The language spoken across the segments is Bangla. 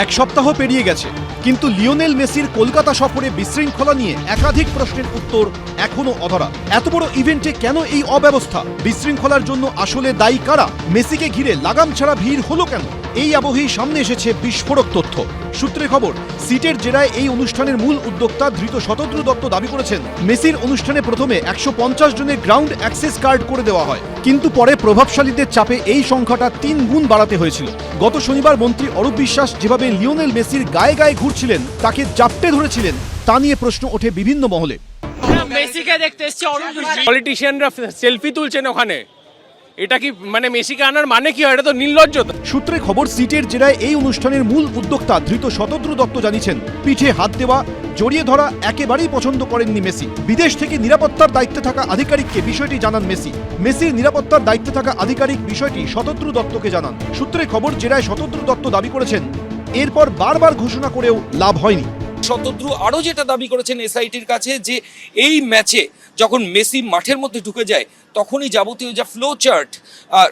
এক সপ্তাহ পেরিয়ে গেছে, কিন্তু লিওনেল মেসির কলকাতা সফরে বিশৃঙ্খলা নিয়ে একাধিক প্রশ্নের উত্তর এখনও অধরা। এত বড় ইভেন্টে কেন এই অব্যবস্থা? বিশৃঙ্খলার জন্য আসলে দায়ী কারা? মেসিকে ঘিরে লাগাম ছাড়া ভিড় হলো কেন? এই আবহেই সামনে এসেছে বিস্ফোরক তথ্য। সূত্রে খবর সিটের জেরায় এই অনুষ্ঠানের মূল উদ্যোক্তা ধৃত শতদ্রু দত্ত দাবি করেছেন মেসির অনুষ্ঠানে প্রথমে একশো পঞ্চাশ জনের গ্রাউন্ড অ্যাক্সেস কার্ড করে দেওয়া হয়। কিন্তু পরে প্রভাবশালীদের চাপে এই সংখ্যাটা তিন গুণ বাড়াতে হয়েছিল। গত শনিবার মন্ত্রী অরূপ বিশ্বাস যেভাবে লিওনেল মেসির গায়ে গায়ে ঘুরছিলেন তাকে জাপটে ধরেছিলেন তা নিয়ে প্রশ্ন ওঠে বিভিন্ন মহলে। মেসিকে দেখতে এসছি পলিটিশিয়ানরা সেলফি তুলছেন ওখানে। এটা কি মানে মেসিকে আনার মানে কি হয়? এটা তো নির্লজ্জতা সূত্রে খবর সিটের জেরায় এই অনুষ্ঠানের মূল উদ্যোক্তা ধৃত শতদ্রু দত্ত জানিয়েছেন পিঠে হাত দেওয়া জড়িয়ে ধরা একেবারেই পছন্দ করেননি মেসি। বিদেশ থেকে নিরাপত্তার দায়িত্বে থাকা আধিকারিককে বিষয়টি জানান মেসি। মেসির নিরাপত্তার দায়িত্বে থাকা আধিকারিক বিষয়টি শতদ্রু দত্তকে জানান। সূত্রে খবর জেরায় শতদ্রু দত্ত দাবি করেছেন এরপর বারবার ঘোষণা করেও লাভ হয়নি। শতদ্রু আরও যেটা দাবি করেছেন এসআইটির কাছে যে এই ম্যাচে যখন মেসি মাঠের মধ্যে ঢুকে যায়, তখনই যাবতীয় যা ফ্লো চার্ট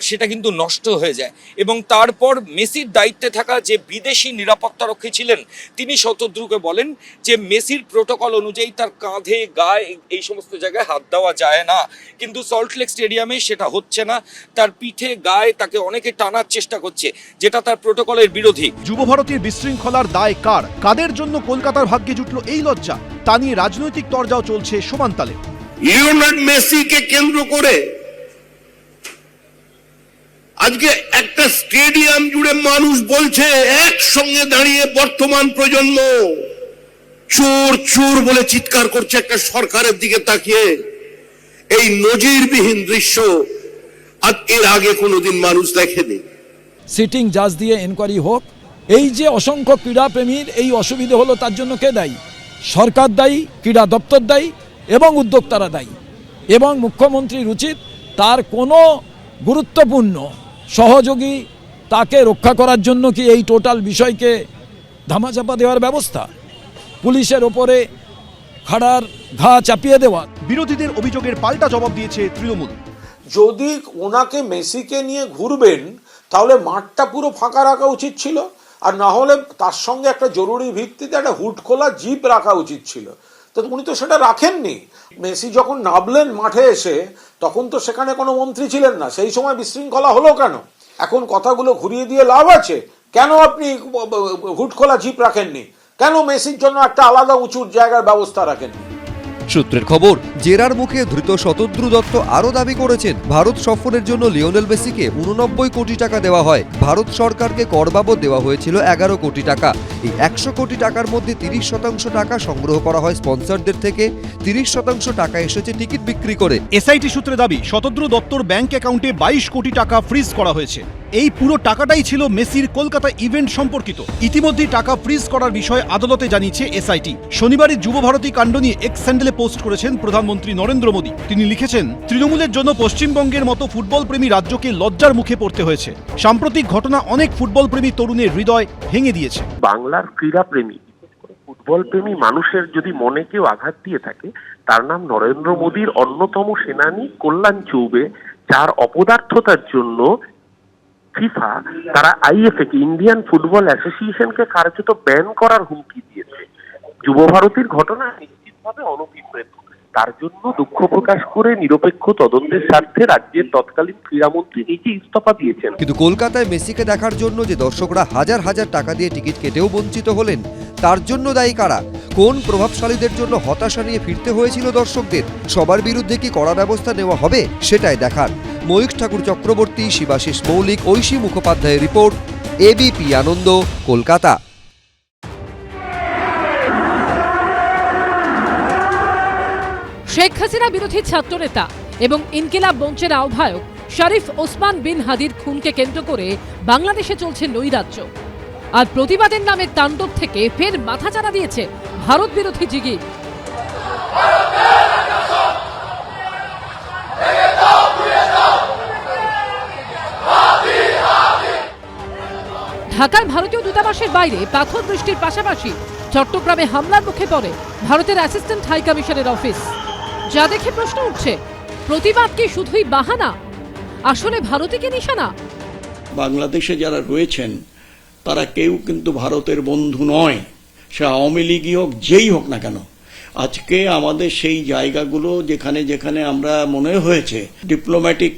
সেটা কিন্তু নষ্ট হয়ে যায়। এবং তারপর মেসির দায়িত্বে থাকা যে বিদেশি নিরাপত্তারক্ষী ছিলেন, তিনি শতদ্রুকে বলেন যে মেসির প্রোটোকল অনুযায়ী তার কাঁধে, গায়ে এই সমস্ত জায়গায় হাত দেওয়া যায় না। কিন্তু সল্টলেক স্টেডিয়ামে সেটা হচ্ছে না। তার পিঠে, গায়ে তাকে অনেকে টানার চেষ্টা করছে, যেটা তার প্রোটোকলের বিরোধী। যুবভারতীর বিশৃঙ্খলার দায় কার? কাদের জন্য কলকাতার ভাগ্যে জুটল এই লজ্জা? তা নিয়ে রাজনৈতিক তরজাও চলছে সমানতালে। লিওনার্ড মেসিকে কেন্দ্র করে আজকে একটা স্টেডিয়াম জুড়ে মানুষ বলছে, একসঙ্গে দাঁড়িয়ে বর্তমান প্রজন্ম চোর চোর বলে চিৎকার করছে একটা সরকারের দিকে তাকিয়ে। এই নজিরবিহীন দৃশ্য আর এর আগে কোনোদিন মানুষ দেখেনি। সিটিং জাজ দিয়ে এনকোয়ারি হোক, এই যে অসংখ্য ক্রীড়াপ্রেমীর এই অসুবিধে হলো তার জন্য কে দায়ী? সরকার দায়ী, ক্রীড়া দপ্তর দায়ী এবং উদ্যোক্তারা দায়ী। এবং মুখ্যমন্ত্রীর উচিত তার কোনো গুরুত্বপূর্ণ সহযোগী তাকে রক্ষা করার জন্য কি এই টোটাল বিষয়কে ধামাচাপা দেওয়ার ব্যবস্থা? পুলিশের ওপরে খাড়ার ঘা চাপিয়ে দেওয়া। বিরোধীদের অভিযোগের পাল্টা জবাব দিয়েছে তৃণমূল। যদি ওনাকে মেসিকে নিয়ে ঘুরবেন তাহলে মাঠটা পুরো ফাঁকা রাখা উচিত ছিল। আর না হলে তার সঙ্গে একটা জরুরি ভিত্তিতে একটা হুড খোলা জিপ রাখা উচিত ছিল। তো উনি তো সেটা রাখেননি। মেসি যখন নামলেন মাঠে এসে, তখন তো সেখানে কোনো মন্ত্রী ছিলেন না। সেই সময় বিশৃঙ্খলা হলো কেন? এখন কথাগুলো ঘুরিয়ে দিয়ে লাভ আছে? কেন আপনি হুট খোলা জিপ রাখেননি? কেন মেসির জন্য একটা আলাদা উঁচুর জায়গার ব্যবস্থা রাখেননি? সূত্রের খবর, জেরার মুখে ধৃত শতদ্রু দত্ত আরও দাবি করেছেন, ভারত সফরের জন্য লিওনেল মেসিকে উননব্বই কোটি টাকা দেওয়া হয়। ভারত সরকারকে কর বাবদ দেওয়া হয়েছিল এগারো কোটি টাকা। এই একশো কোটি টাকার মধ্যে তিরিশ শতাংশ টাকা সংগ্রহ করা হয় স্পন্সরদের থেকে। তিরিশ শতাংশ টাকা এসেছে টিকিট বিক্রি করে। এসআইটি সূত্রে দাবি, শতদ্রু দত্তর ব্যাংক অ্যাকাউন্টে বাইশ কোটি টাকা ফ্রিজ করা হয়েছে। এই পুরো টাকাটাই ছিল মেসির কলকাতা ইভেন্ট সম্পর্কিত। ইতিমধ্যেই টাকা ফ্রিজ করার বিষয়ে আদালতে জানিয়েছে এসআইটি শনিবারই যুবভারতী কাণ্ড নিয়ে এক্স স্যান্ডেলে পোস্ট করেছেন প্রধানমন্ত্রী নরেন্দ্র মোদী। তিনি লিখেছেন, তৃণমূলের জন্য পশ্চিমবঙ্গের মতো ফুটবল প্রেমী রাজ্যকে লজ্জার মুখে পড়তে হয়েছে। সাম্প্রতিক ঘটনা অনেক ফুটবল প্রেমী তরুণের হৃদয় ভেঙে দিয়েছে। বাংলার ক্রীড়াপ্রেমী বিশেষ করে ফুটবল প্রেমী মানুষের যদি মনে কেউ আঘাত দিয়ে থাকে, তার নাম নরেন্দ্র মোদীর অন্যতম সেনানী কল্যাণ চৌবে। যার অপদার্থতার জন্য ফিফা তারা আইএফএ কে ইন্ডিয়ান ফুটবল অ্যাসোসিয়েশনকে কার্যত ব্যান করার হুমকি দিয়েছে। যুব ভারতীর ঘটনা নিশ্চিতভাবে অনভিপ্রেত। তার জন্য দুঃখ প্রকাশ করে নিরপেক্ষ তদন্তের স্বার্থে রাজ্যের তৎকালীন ক্রীড়ামন্ত্রী নিজে ইস্তফা দিয়েছেন। কিন্তু কলকাতায় মেসিকে দেখার জন্য যে দর্শকরা হাজার হাজার টাকা দিয়ে টিকিট কেটেও বঞ্চিত হলেন, তার জন্য দায়ী কারা? কোন প্রভাবশালীদের জন্য হতাশা নিয়ে ফিরতে হয়েছিল দর্শকদের? সবার বিরুদ্ধে কি কড়া ব্যবস্থা নেওয়া হবে? সেটাই দেখার। ময়ূখ ঠাকুর চক্রবর্তী, শিবাশিস মৌলিক, ঐশী মুখোপাধ্যায়ের রিপোর্ট এবিপি আনন্দ, কলকাতা। শেখ হাসিনা বিরোধী ছাত্রনেতা এবং ইনকিলাব মঞ্চের আহ্বায়ক শরীফ ওসমান বিন হাদির খুনকে কেন্দ্র করে বাংলাদেশে চলছে নৈরাজ্য। আর প্রতিবাদের নামে তাণ্ডব থেকে ফের মাথা মাথাচাড়া দিয়েছে ভারত বিরোধী জিগির ঢাকার ভারতীয় দূতাবাসের বাইরে পাথর বৃষ্টির পাশাপাশি চট্টগ্রামে হামলার মুখে পড়ে ভারতের অ্যাসিস্ট্যান্ট হাই কমিশনের অফিস। যা দেখে প্রশ্ন উঠছে, প্রতিবাদ কি শুধুই বাহানা? আসলে ভারতীকে নিশানা? বাংলাদেশে যারা রয়েছেন, তারা কেউ কিন্তু ভারতের বন্ধু নয়। সে আওয়ামী লীগই হোক, যেই হোক না কেন। আজকে আমাদের সেই জায়গাগুলো যেখানে যেখানে আমরা মনে হয়েছে ডিপ্লোম্যাটিক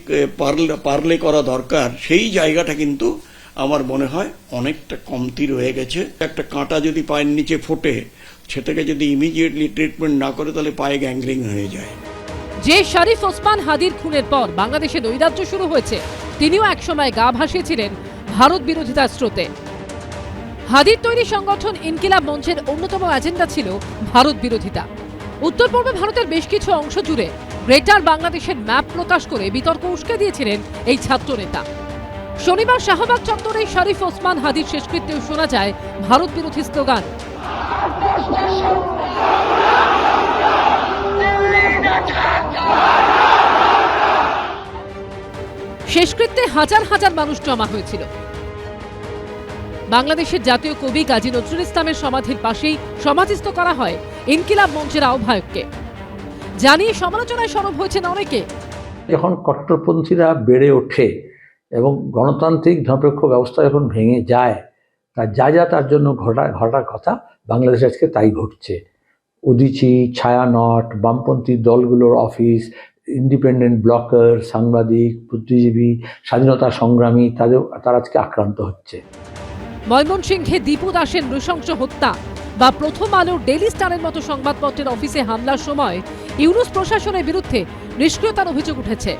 পারলে করা দরকার, সেই জায়গাটা কিন্তু আমার মনে হয় অনেকটা কমতি রয়ে গেছে। একটা কাঁটা যদি পায়ের নিচে ফোটে, সেটাকে যদি ইমিডিয়েটলি ট্রিটমেন্ট না করে, তাহলে পায়ে গ্যাংগ্রিং হয়ে যায়। যে শরীফ ওসমান হাদির খুনের পর বাংলাদেশে নৈরাজ্য শুরু হয়েছে, তিনিও একসময় গা ভাসিয়েছিলেন ভারত বিরোধিতার স্রোতে। হাদির তৈরি সংগঠন ইনকিলাব মঞ্চের অন্যতম এজেন্ডা ছিল ভারত বিরোধিতা। উত্তর পূর্বে ভারতের বেশ কিছু অংশ জুড়ে গ্রেটার বাংলাদেশের ম্যাপ প্রকাশ করে বিতর্ক উস্কে দিয়েছিলেন এই ছাত্র নেতা শনিবার শাহবাগ চত্বরে শরীফ ওসমান হাদির শেষকৃত্যেও শোনা যায়, ভারত বিরোধী স্লোগান। শেষকৃত্যে হাজার হাজার মানুষ জমা হয়েছিল। বাংলাদেশের জাতীয় কবি কাজী নজরুল ইসলামের সমাধির পাশেই সমাধিস্থ করা হয় ইনকিলাব মঞ্চের আহ্বায়ককে। জানিয়ে সমালোচনায় সরব হয়েছেন অনেকে। যখন কট্টরপন্থীরা বেড়ে ওঠে এবং গণতান্ত্রিক ধর্মপেক্ষ ব্যবস্থা যখন ভেঙে যায়, তা যা যা তার জন্য ঘটা, ঘটার কথা বাংলাদেশে আজকে তাই ঘটছে। উদিচি, ছায়ানট, বামপন্থী দলগুলোর অফিস, ইন্ডিপেন্ডেন্ট ব্লকার, সাংবাদিক, বুদ্ধিজীবী, স্বাধীনতা সংগ্রামী, তাদের, তারা আজকে আক্রান্ত হচ্ছে। ময়মনসিংহে দীপু দাসের নৃশংস হত্যা বা প্রথম আলোর ডেলি স্টারের মতো সংবাদপত্রের অফিসে হামলার সময় ইউনুস প্রশাসনের বিরুদ্ধে নিষ্ক্রিয়তার অভিযোগ উঠেছে।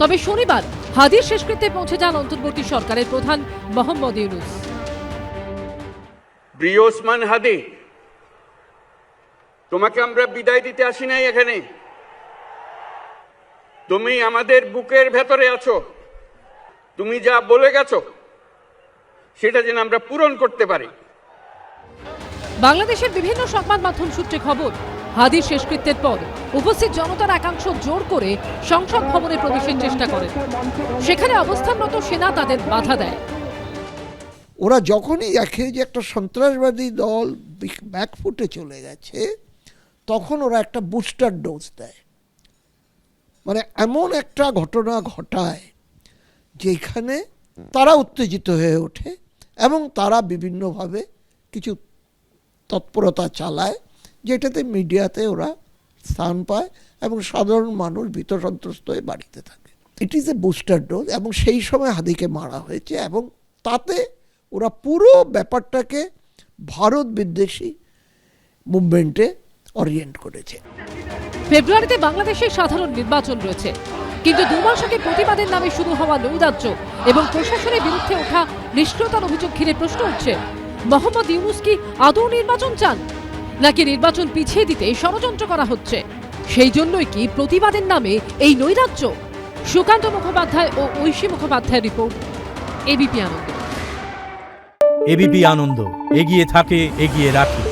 তবে শনিবার হাদির শেষকৃত্যে পৌঁছে যান অন্তর্বর্তী সরকারের প্রধান মোহাম্মদ ইউনুস। প্রিয় ওসমান হাদি তোমাকে আমরা বিদায় দিতে আসি নাই এখানে। তুমি আমাদের বুকের ভেতরে আছো। তুমি যা বলে গেছো সেটা যেন আমরা পূরণ করতে পারি। বাংলাদেশের বিভিন্ন সংবাদ মাধ্যম সূত্রে খবর হাদির শেষকৃত্যের পর উপস্থিত জনতার একাংশ জোর করে সংসদ ভবনে প্রবেশের চেষ্টা করেন সেখানে অবস্থানরত সেনা তাদের বাধা দেয়। ওরা যখনই দেখে যে একটা সন্ত্রাসবাদী দল ব্যাকফুটে চলে গেছে, তখন ওরা একটা বুস্টার ডোজ দেয়। মানে এমন একটা ঘটনা ঘটায় যেখানে তারা উত্তেজিত হয়ে ওঠে এবং তারা বিভিন্নভাবে কিছু তৎপরতা চালায়। যেটাতে মিডিয়াতে ওরা স্থান পায় এবং সাধারণ মানুষ ভীত সন্ত্রস্ত হয়ে বাড়িতে থাকে। It is a booster dose এবং সেই সময় হাদিকে মারা হয়েছে এবং তাতে ওরা পুরো ব্যাপারটাকে ভারত বিদ্বেষী মুভমেন্টে অরিয়েন্ট করেছে। ফেব্রুয়ারিতে বাংলাদেশে সাধারণ নির্বাচন রয়েছে। কিন্তু দু মাস আগে প্রতিবাদের নামে শুরু হওয়া নৈরাজ্য এবং প্রশাসনের বিরুদ্ধে ওঠা নিষ্ক্রিয়তার অভিযোগ ঘিরে প্রশ্ন উঠছে, মোহাম্মদ ইউনুস কি আদৌ নির্বাচন চান? নাকি নির্বাচন পিছিয়ে দিতে ষড়যন্ত্র করা হচ্ছে? সেই জন্যই কি প্রতিবাদের নামে এই নৈরাজ্য? সুকান্ত মুখোপাধ্যায় ও ঐশী মুখোপাধ্যায়ের report. ABP Ananda. ABP Ananda. এগিয়ে থাকে, এগিয়ে রাখে।